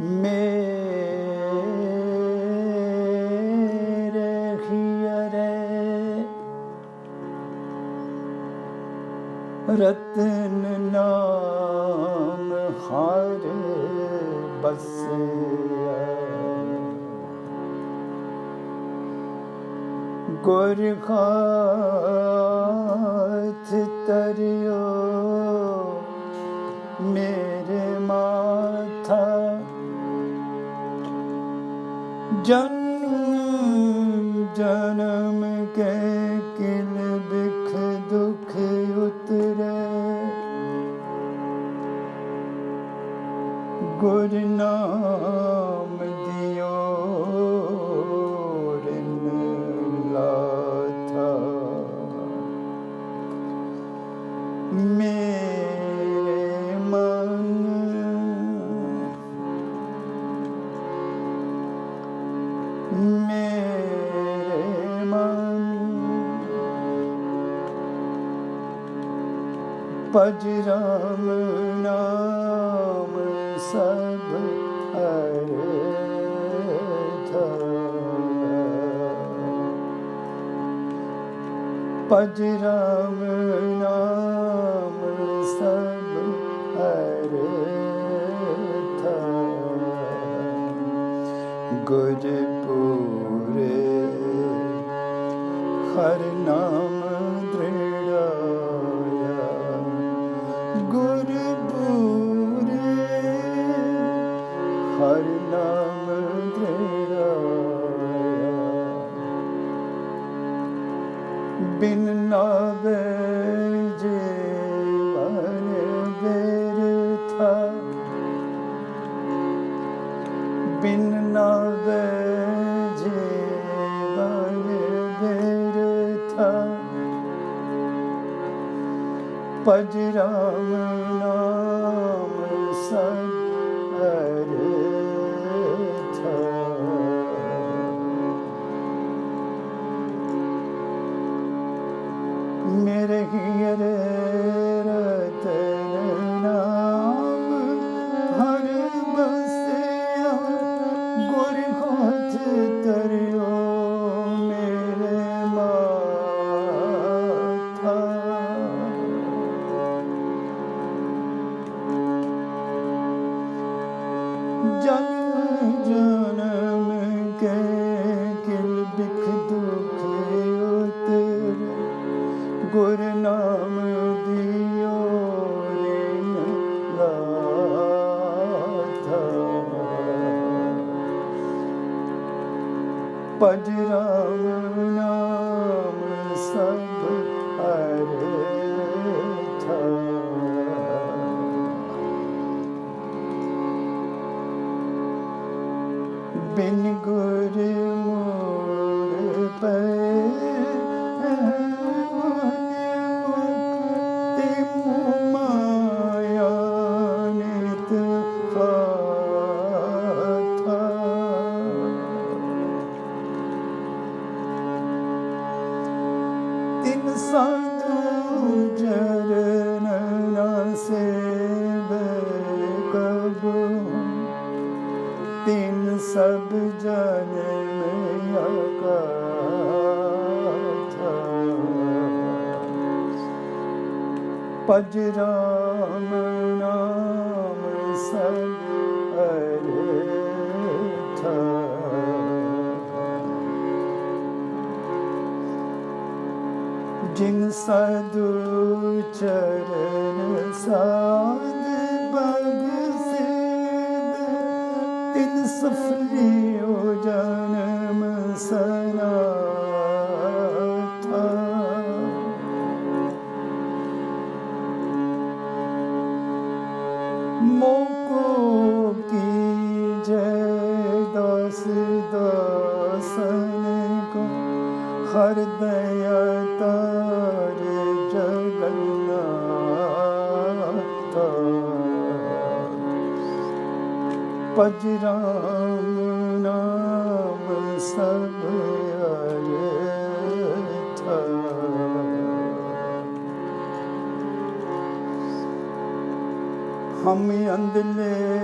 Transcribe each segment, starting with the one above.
ਮੇਰੇ ਹੀਰੇ ਰਤਨ ਨਾਮ ਹਰ ਬਸਿਆ ਗੁਰ ਖਾਤ ਤਰਿਓ ਮੇਰੇ ਜਨਮ ਜਨਮ ਕੇ ਕਿਲ ਮੇਰੇ ਮਨ ਭਜ ਰਾਮ ਨਾਮ ਸਭ ਅਰਥ ਭਜ ਹਰ ਨਾਮ ਦ੍ਰਿੜਾਇਆ। ਗੁਰ ਪੂਰੇ ਹਰ ਨਾਮ ਦ੍ਰਿੜਾਇਆ। ਬਿਨ ਨਾਵੇ ਭਜ ਰਾਮ ਨਾਮ ਸਭ ਅਰਥ ਨਾਮ ਦਿਓ ਰਿਨ ਲਾਥਾ ਭਜ ਰਾਮ ਸਭ ਜਨਮ ਅਗਾਥਾ ਭਜ ਰਾਮ ਨਾਮ ਸਭ ਅਰਥ ਜਿਨ ਸਾਧੂ ਚਰਨ ਸਾਧ ਭਜ ਰਾਮ ਨਾਮ ਸਭ ਅਰਥ ਹਮ ਅੰਦਲੇ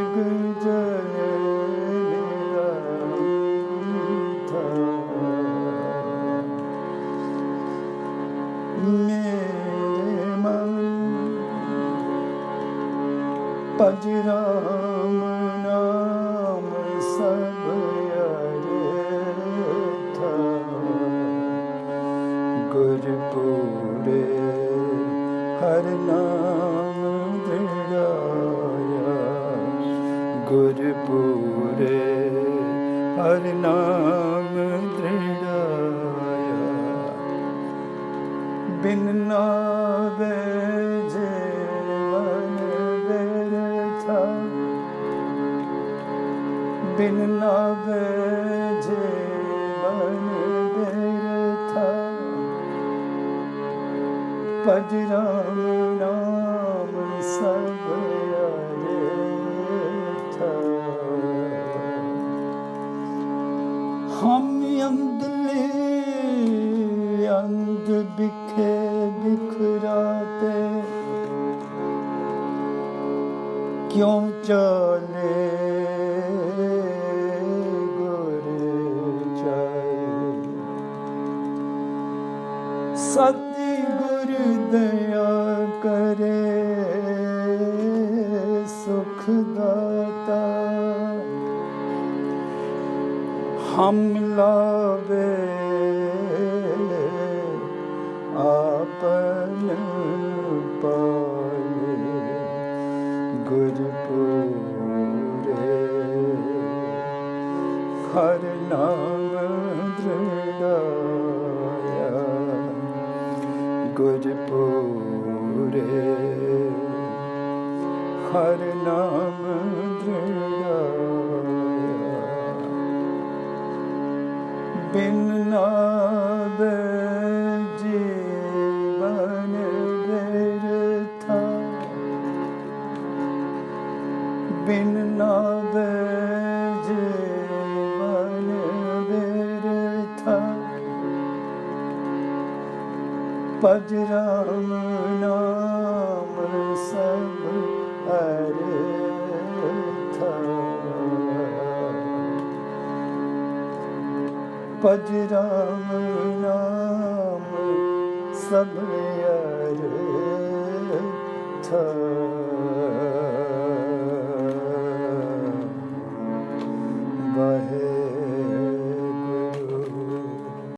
ਭਜ ਰਾਮ ਨਾਮ ਸਭ ਅਰਥਾ। ਗੁਰਪੂਰੇ ਹਰ ਨਾਮ ਦ੍ਰਿੜਾਇਆ। ਗੁਰਪੂਰੇ ਹਰ ਨਾਮ ਦ੍ਰਿੜਾਇਆ। ਬਿਨ ਨਾਵੇ ਬਿਨ ਨਾਵੇ ਜੀਵਨ ਬਿਰਥਾ। ਭਜ ਰਾਮ ਸਤਿ ਗੁਰ ਦਇਆ ਕਰੇ ਸੁਖ ਦਾਤਾ। ਹਮ ਲਾਵੇ ਆਪਨ ਪਾਏ ਗੁਰਪੂਰੇ। ਹਰ ਨਾਮ ਦ੍ਰਿੜਾਇਆ ਪੂਰੇ ਹਰ ਨਾਮ ਦ੍ਰਿੜਾਇਆ ਬਿਨ ਨਾਦ ਭਜ ਰਾਮ ਨਾਮ ਸਭ ਅਰਥਾ। ਭਜ ਰਾਮ ਨਾਮ ਸਭ ਅਰਥ।